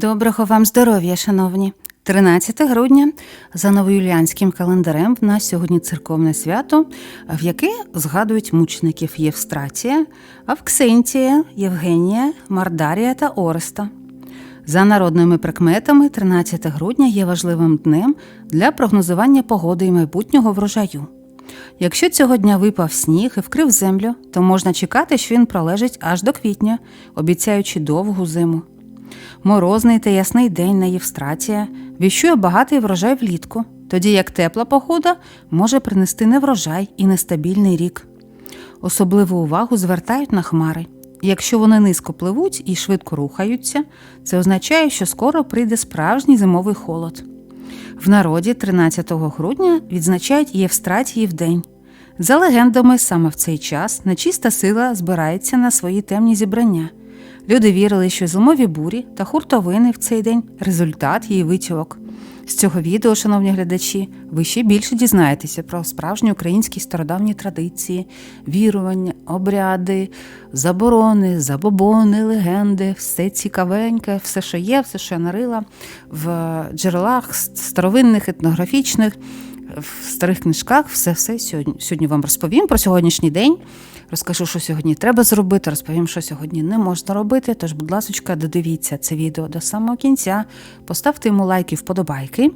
Доброго вам здоров'я, шановні! 13 грудня за новоюліанським календарем в нас сьогодні церковне свято, в яке згадують мучеників Євстратія, Авксентія, Євгенія, Мардарія та Ореста. За народними прикметами, 13 грудня є важливим днем для прогнозування погоди і майбутнього врожаю. Якщо цього дня випав сніг і вкрив землю, то можна чекати, що він пролежить аж до квітня, обіцяючи довгу зиму. Морозний та ясний день на Євстратія віщує багатий врожай влітку, тоді як тепла погода може принести неврожай і нестабільний рік. Особливу увагу звертають на хмари. Якщо вони низько пливуть і швидко рухаються, це означає, що скоро прийде справжній зимовий холод. В народі 13 грудня відзначають Євстратіїв день. За легендами, саме в цей час нечиста сила збирається на свої темні зібрання. Люди вірили, що зимові бурі та хуртовини в цей день результат її витівок. З цього відео, шановні глядачі, ви ще більше дізнаєтеся про справжні українські стародавні традиції, вірування, обряди, заборони, забобони, легенди, все цікавеньке, все, що є, все, що я нарила в джерелах старовинних, етнографічних, в старих книжках, все все сьогодні. Сьогодні вам розповім про сьогоднішній день. Розкажу, що сьогодні треба зробити, розповім, що сьогодні не можна робити. Тож, будь ласка, додивіться це відео до самого кінця. Поставте йому лайки, вподобайки,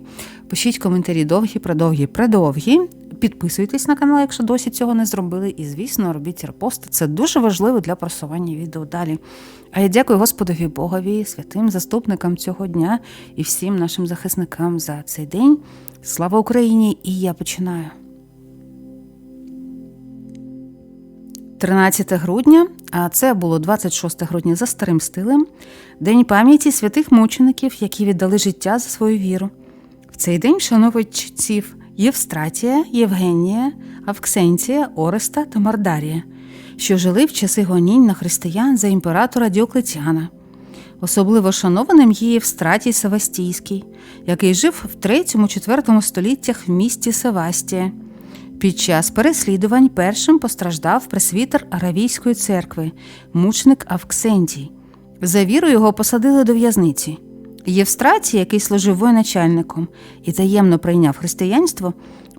пишіть коментарі довгі, продовгі, предовгі. Підписуйтесь на канал, якщо досі цього не зробили. І, звісно, робіть репости. Це дуже важливо для просування відео далі. А я дякую Господові Богові, святим заступникам цього дня і всім нашим захисникам за цей день. Слава Україні! І я починаю. 13 грудня, а це було 26 грудня за старим стилем, День пам'яті святих мучеників, які віддали життя за свою віру. В цей день вшановують читців Євстратія, Євгенія, Авксенція, Ореста та Мардарія, що жили в часи гонінь на християн за імператора Діоклетіана. Особливо шанованим є Євстратій Савастійський, який жив в 3-4 століттях в місті Севастія. Під час переслідувань першим постраждав пресвітер Аравійської церкви, мучник Авксентій. За віру його посадили до в'язниці. Євстратій, який служив воєначальником і таємно прийняв християнство,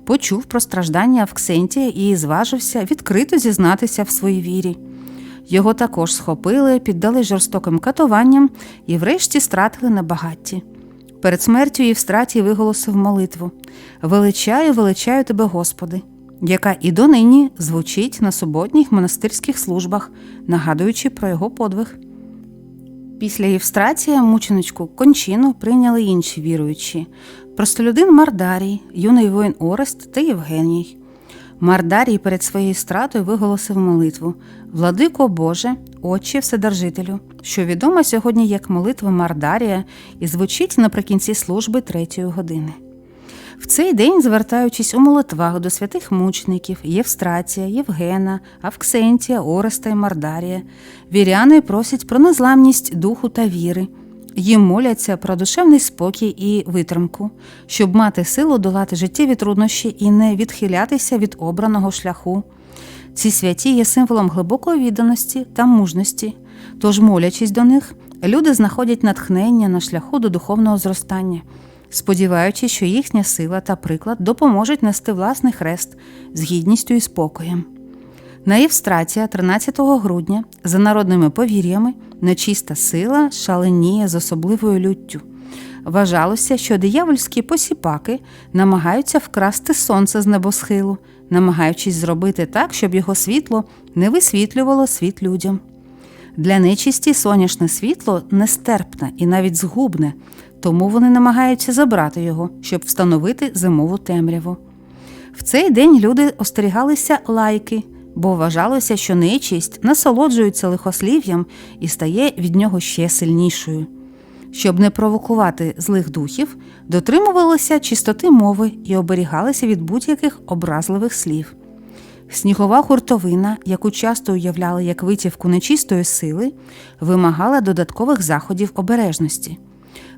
почув про страждання Авксентія і зважився відкрито зізнатися в своїй вірі. Його також схопили, піддали жорстоким катуванням і врешті стратили на багатті. Перед смертю Євстратій виголосив молитву Величаю, величаю тебе, Господи, яка і донині звучить на суботніх монастирських службах, нагадуючи про його подвиг. Після Євстратія мученичку кончину прийняли інші віруючі простолюдин Мардарій, юний воїн Орест та Євгеній. Мардарій перед своєю стратою виголосив молитву Владико Боже, Отче Вседержителю, що відома сьогодні як молитва Мардарія і звучить наприкінці служби третьої години. В цей день, звертаючись у молитвах до святих мучеників Євстратія, Євгена, Авксентія, Ореста і Мардарія, віряни просять про незламність духу та віри. Їм моляться про душевний спокій і витримку, щоб мати силу долати життєві труднощі і не відхилятися від обраного шляху. Ці святі є символом глибокої відданості та мужності, тож, молячись до них, люди знаходять натхнення на шляху до духовного зростання, сподіваючись, що їхня сила та приклад допоможуть нести власний хрест з гідністю і спокоєм. На Євстратія 13 грудня, за народними повір'ями, нечиста сила шаленіє з особливою люттю. Вважалося, що диявольські посіпаки намагаються вкрасти сонце з небосхилу, намагаючись зробити так, щоб його світло не висвітлювало світ людям. Для нечисті сонячне світло нестерпне і навіть згубне, тому вони намагаються забрати його, щоб встановити зимову темряву. В цей день люди остерігалися лайки, бо вважалося, що нечисть насолоджується лихослів'ям і стає від нього ще сильнішою. Щоб не провокувати злих духів, дотримувалися чистоти мови і оберігалися від будь-яких образливих слів. Снігова хуртовина, яку часто уявляли як витівку нечистої сили, вимагала додаткових заходів обережності.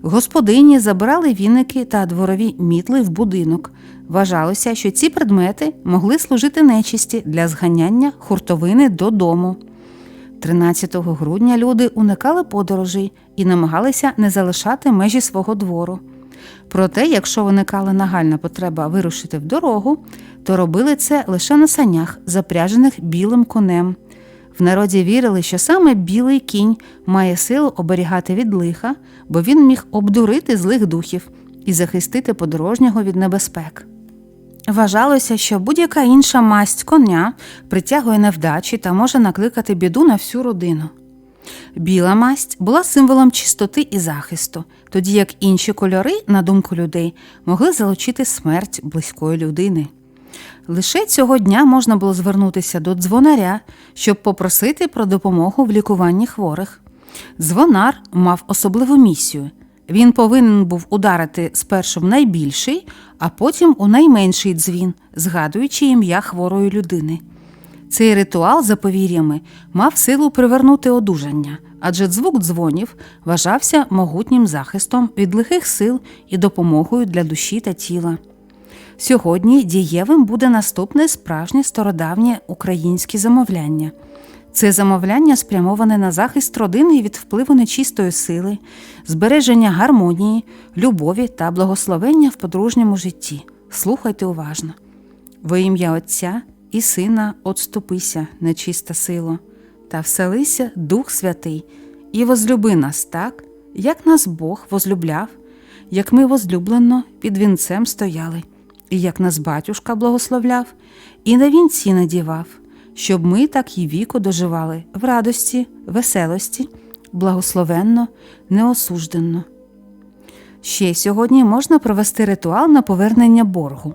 Господині забирали віники та дворові мітли в будинок. Вважалося, що ці предмети могли служити нечисті для зганяння хуртовини додому. 13 грудня люди уникали подорожей і намагалися не залишати межі свого двору. Проте, якщо виникала нагальна потреба вирушити в дорогу, то робили це лише на санях, запряжених білим конем. В народі вірили, що саме білий кінь має силу оберігати від лиха, бо він міг обдурити злих духів і захистити подорожнього від небезпек. Вважалося, що будь-яка інша масть коня притягує невдачі та може накликати біду на всю родину. Біла масть була символом чистоти і захисту, тоді як інші кольори, на думку людей, могли залучити смерть близької людини. Лише цього дня можна було звернутися до дзвонаря, щоб попросити про допомогу в лікуванні хворих. Дзвонар мав особливу місію. Він повинен був ударити спершу в найбільший, а потім у найменший дзвін, згадуючи ім'я хворої людини. Цей ритуал, за повір'ями, мав силу привернути одужання, адже звук дзвонів вважався могутнім захистом від лихих сил і допомогою для душі та тіла. Сьогодні дієвим буде наступне справжнє стародавнє українське замовляння. Це замовляння спрямоване на захист родини від впливу нечистої сили, збереження гармонії, любові та благословення в подружньому житті. Слухайте уважно. Во ім'я Отця і Сина отступися, нечиста сило, та вселися Дух Святий, і возлюби нас так, як нас Бог возлюбляв, як ми возлюблено під вінцем стояли, і як нас батюшка благословляв, і на вінці надівав, щоб ми так і віку доживали в радості, веселості, благословенно, неосужденно. Ще сьогодні можна провести ритуал на повернення боргу.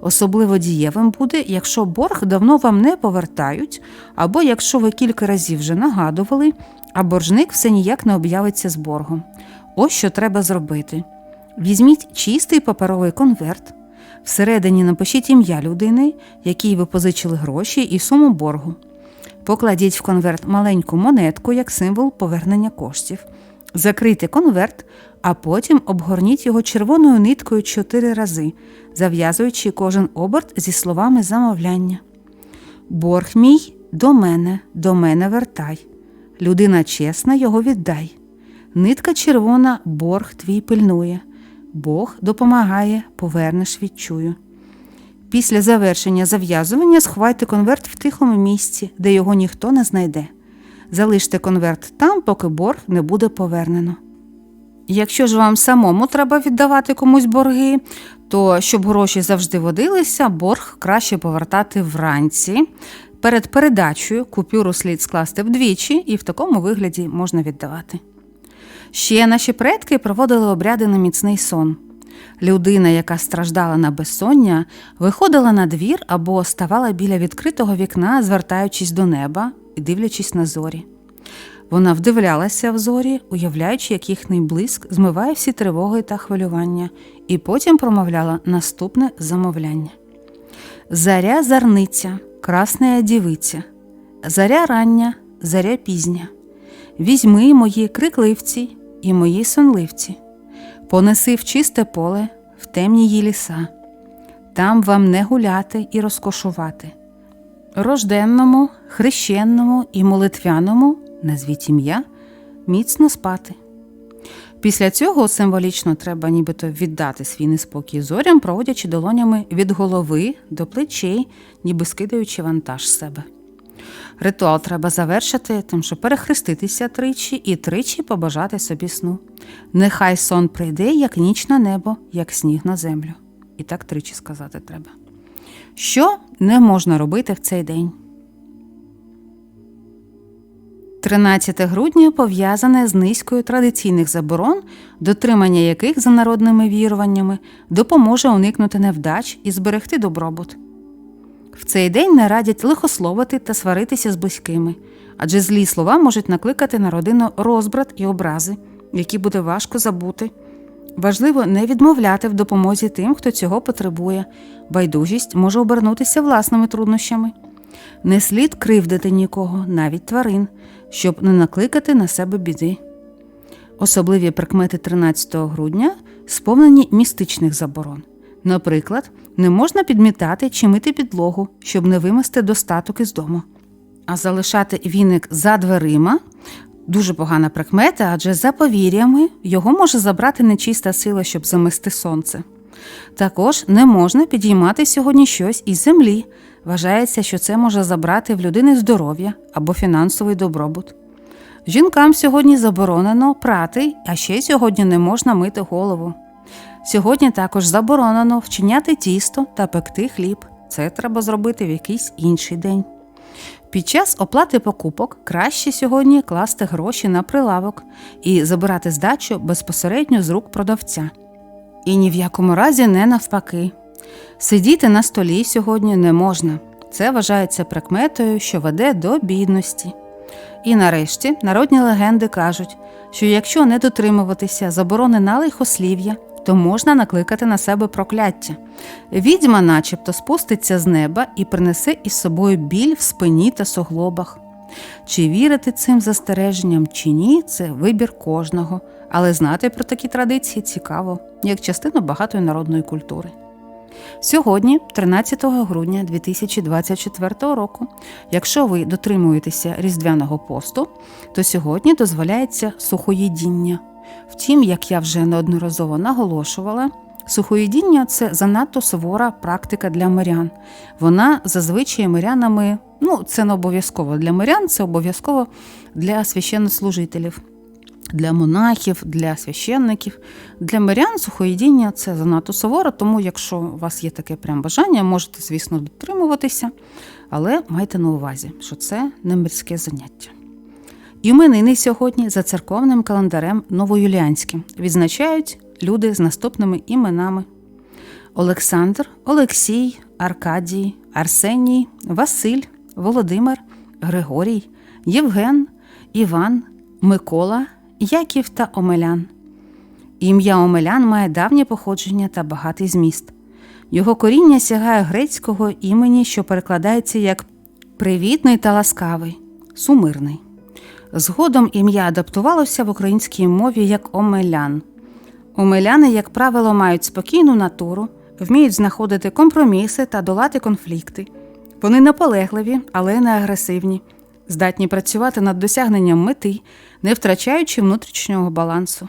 Особливо дієвим буде, якщо борг давно вам не повертають, або якщо ви кілька разів вже нагадували, а боржник все ніяк не об'явиться з боргом. Ось що треба зробити: візьміть чистий паперовий конверт, всередині напишіть ім'я людини, якій ви позичили гроші і суму боргу. Покладіть в конверт маленьку монетку як символ повернення коштів. Закрийте конверт, а потім обгорніть його червоною ниткою чотири рази, зав'язуючи кожен оберт зі словами замовляння. Борг мій до мене, до мене вертай. Людина чесна, його віддай. Нитка червона, борг твій пильнує. Бог допомагає, повернеш відчую. Після завершення зав'язування сховайте конверт в тихому місці, де його ніхто не знайде. Залиште конверт там, поки борг не буде повернено. Якщо ж вам самому треба віддавати комусь борги, то щоб гроші завжди водилися, борг краще повертати вранці. Перед передачею купюру слід скласти вдвічі, і в такому вигляді можна віддавати. Ще наші предки проводили обряди на міцний сон. Людина, яка страждала на безсоння, виходила на двір або ставала біля відкритого вікна, звертаючись до неба дивлячись на зорі. Вона вдивлялася в зорі, уявляючи, як їхній блиск змиває всі тривоги та хвилювання, і потім промовляла наступне замовляння: Заря зарниця, красная дівиця, заря рання, заря пізня. Візьми мої крикливці і мої сонливці, понеси в чисте поле, в темні її ліса, там вам не гуляти і розкошувати. Рожденному, хрещенному і молитвяному назвіть ім'я, міцно спати. Після цього символічно треба нібито віддати свій неспокій зорям, проводячи долонями від голови до плечей, ніби скидаючи вантаж з себе. Ритуал треба завершити, тим, що перехреститися тричі і тричі побажати собі сну. Нехай сон прийде, як ніч на небо, як сніг на землю. І так тричі сказати треба. Що не можна робити в цей день? 13 грудня пов'язане з низкою традиційних заборон, дотримання яких за народними віруваннями допоможе уникнути невдач і зберегти добробут. В цей день не радять лихословити та сваритися з близькими, адже злі слова можуть накликати на родину розбрат і образи, які буде важко забути. Важливо не відмовляти в допомозі тим, хто цього потребує. Байдужість може обернутися власними труднощами. Не слід кривдити нікого, навіть тварин, щоб не накликати на себе біди. Особливі прикмети 13 грудня сповнені містичних заборон. Наприклад, не можна підмітати чи мити підлогу, щоб не вимести достаток із дому. А залишати віник за дверима дуже погана прикмета, адже за повір'ями його може забрати нечиста сила, щоб замести сонце. Також не можна підіймати сьогодні щось із землі. Вважається, що це може забрати в людини здоров'я або фінансовий добробут. Жінкам сьогодні заборонено прати, а ще сьогодні не можна мити голову. Сьогодні також заборонено вчиняти тісто та пекти хліб. Це треба зробити в якийсь інший день. Під час оплати покупок краще сьогодні класти гроші на прилавок і забирати здачу безпосередньо з рук продавця. І ні в якому разі не навпаки. Сидіти на столі сьогодні не можна. Це вважається прикметою, що веде до бідності. І нарешті народні легенди кажуть, що якщо не дотримуватися заборони на лихослів'я, то можна накликати на себе прокляття. Відьма, начебто, спуститься з неба і принесе із собою біль в спині та суглобах. Чи вірити цим застереженням чи ні, це вибір кожного, але знати про такі традиції цікаво, як частина багатої народної культури. Сьогодні, 13 грудня 2024 року, якщо ви дотримуєтеся різдвяного посту, то сьогодні дозволяється сухоїдіння. Втім, як я вже неодноразово наголошувала, сухоїдіння це занадто сувора практика для мирян. Вона зазвичай мирянами, ну це не обов'язково для мирян, це обов'язково для священнослужителів. Для монахів, для священників, для мирян сухоїдіння це занадто суворо, тому якщо у вас є таке прям бажання, можете, звісно, дотримуватися, але майте на увазі, що це не мирське заняття. Іменини сьогодні за церковним календарем новоюліанським відзначають люди з наступними іменами: Олександр, Олексій, Аркадій, Арсеній, Василь, Володимир, Григорій, Євген, Іван, Микола, Яків та Омелян. Ім'я Омелян має давнє походження та багатий зміст. Його коріння сягає грецького імені, що перекладається як привітний та ласкавий, сумирний. Згодом ім'я адаптувалося в українській мові як омелян. Омеляни, як правило, мають спокійну натуру, вміють знаходити компроміси та долати конфлікти. Вони наполегливі, але не агресивні, здатні працювати над досягненням мети, не втрачаючи внутрішнього балансу.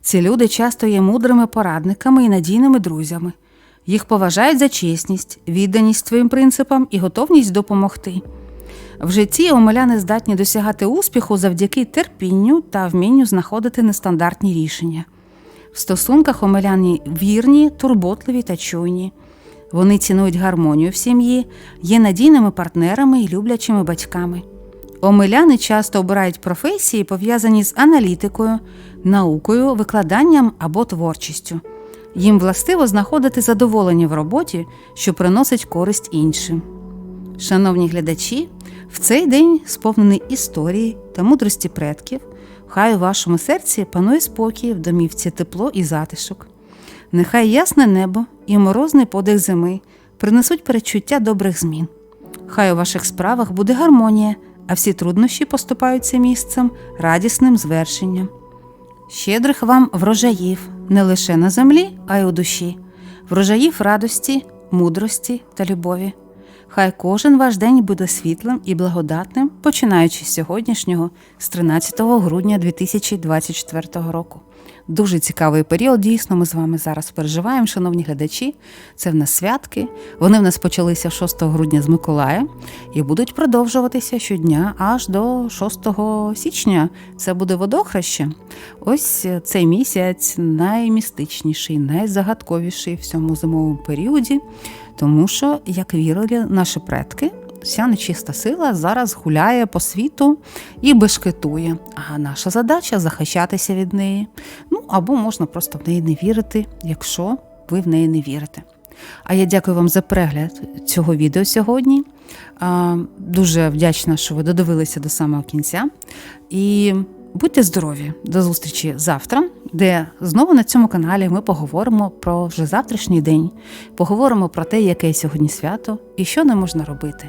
Ці люди часто є мудрими порадниками і надійними друзями. Їх поважають за чесність, відданість своїм принципам і готовність допомогти. В житті омеляни здатні досягати успіху завдяки терпінню та вмінню знаходити нестандартні рішення. В стосунках омеляни вірні, турботливі та чуйні. Вони цінують гармонію в сім'ї, є надійними партнерами і люблячими батьками. Омеляни часто обирають професії, пов'язані з аналітикою, наукою, викладанням або творчістю. Їм властиво знаходити задоволення в роботі, що приносить користь іншим. Шановні глядачі, в цей день сповнений історії та мудрості предків, хай у вашому серці панує спокій, в домівці тепло і затишок. Нехай ясне небо і морозний подих зими принесуть перечуття добрих змін. Хай у ваших справах буде гармонія, а всі труднощі поступаються місцем радісним звершенням. Щедрих вам врожаїв не лише на землі, а й у душі, врожаїв радості, мудрості та любові. Хай кожен ваш день буде світлим і благодатним, починаючи з сьогоднішнього, з 13 грудня 2024 року. Дуже цікавий період, дійсно, ми з вами зараз переживаємо, шановні глядачі. Це в нас святки. Вони в нас почалися 6 грудня з Миколая і будуть продовжуватися щодня аж до 6 січня. Це буде водохреще. Ось цей місяць наймістичніший, найзагадковіший в цьому зимовому періоді, тому що, як вірили наші предки, Вся нечиста сила зараз гуляє по світу і бешкетує. А наша задача захищатися від неї. Ну або можна просто в неї не вірити, якщо ви в неї не вірите. А я дякую вам за перегляд цього відео сьогодні. Дуже вдячна, що ви додивилися до самого кінця. І будьте здорові! До зустрічі завтра, де знову на цьому каналі ми поговоримо про вже завтрашній день, поговоримо про те, яке сьогодні свято і що не можна робити.